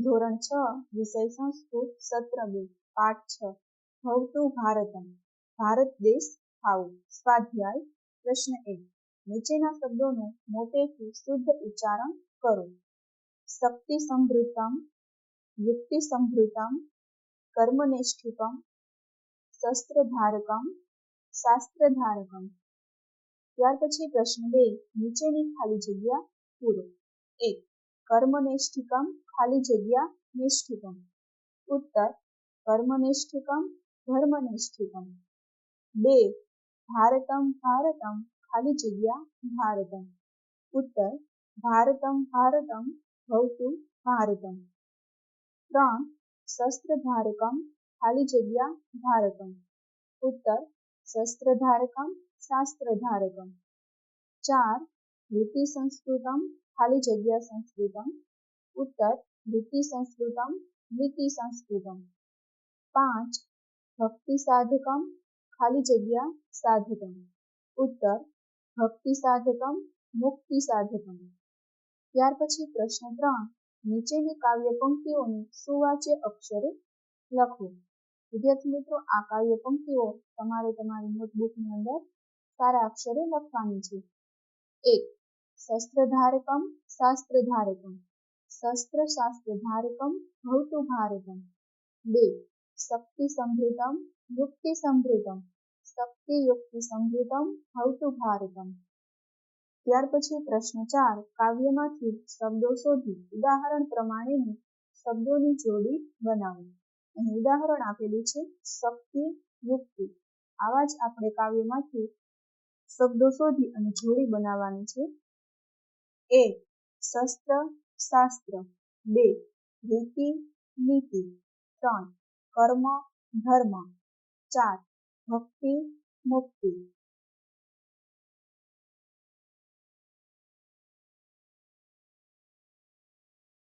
ધોરણ છ, વિષય સંસ્કૃત સત્ર બે, પાઠ છ. ભવતું ભારતમ. ભારત દેશ આવું. સ્વાધ્યાય, પ્રશ્ન એક. નીચેના શબ્દોનું મોટેથી શુદ્ધ ઉચ્ચારણ કરો. શક્તિ સમૃદ્ધમ, યુક્તિ સમૃદ્ધમ કર્મનિષ્ઠિકમ શસ્ત્રધારકમ, શાસ્ત્રધારકમ. ત્યાર પછી પ્રશ્ન બે. નીચેની ખાલી જગ્યા પૂરો. એક. કર્મનિષ્ઠિકમ ખાલી જગ્યા નિષ્ઠિકમ ઉત્તર કર્મનિષ્ઠિકમ ધર્મનિષ્ઠિકમ બે ભારતમ ભારતમ ખાલી જગ્યા ભારતમ ઉત્તર ભારતમ ભારતમ ભવતું ભારતમ ત્રણ શસ્ત્રધારકમ ખાલી જગ્યા ભારતમ ઉત્તર શસ્ત્રધારકમ શાસ્ત્રધારકમ ચાર વૃત્તિ સંસ્કૃતમ ખાલી જગ્યા સંસ્કૃતમ. ઉત્તર વૃત્તિ સંસ્કૃતમ વૃત્તિ સંસ્કૃતમ. પાંચ, ભક્તિ સાધકમ, ખાલી જગ્યા સાધકમ. ઉત્તર, ભક્તિ સાધકમ, મુક્તિ સાધકમ. ત્યાર પછી પ્રશ્ન ત્રણ, નીચેની કાવ્ય પંક્તિઓને સુવાચ્ય અક્ષરે લખો. વિદ્યાર્થી મિત્રો, આ કાવ્ય પંક્તિઓ તમારે તમારી નોટબુકની અંદર સારા અક્ષરે લખવાની છે. એક શસ્ત્રધારકમ શાસ્ત્રધારકમ શસ્ત્ર શાસ્ત્રધારકમ ભવતુ ભારતમ બે શક્તિ સમૃતમ યુક્તિ સમૃતમ શક્તિ યુક્તિ સમૃતમ ભવતુ ભારતમ ત્યાર પછી પ્રશ્ન ચાર, કાવ્યમાંથી શબ્દો શોધી, ઉદાહરણ પ્રમાણેની શબ્દોની જોડી બનાવો। અહીં ઉદાહરણ આપેલું છે, શક્તિ, યુક્તિ। આવા જ આપણે કાવ્યમાંથી શબ્દો શોધી અને જોડી બનાવવાની છે એક શસ્ત્ર શાસ્ત્ર. બે રીતિ નીતિ. ત્રણ કર્મ ધર્મ. ચાર ભક્તિ મુક્તિ.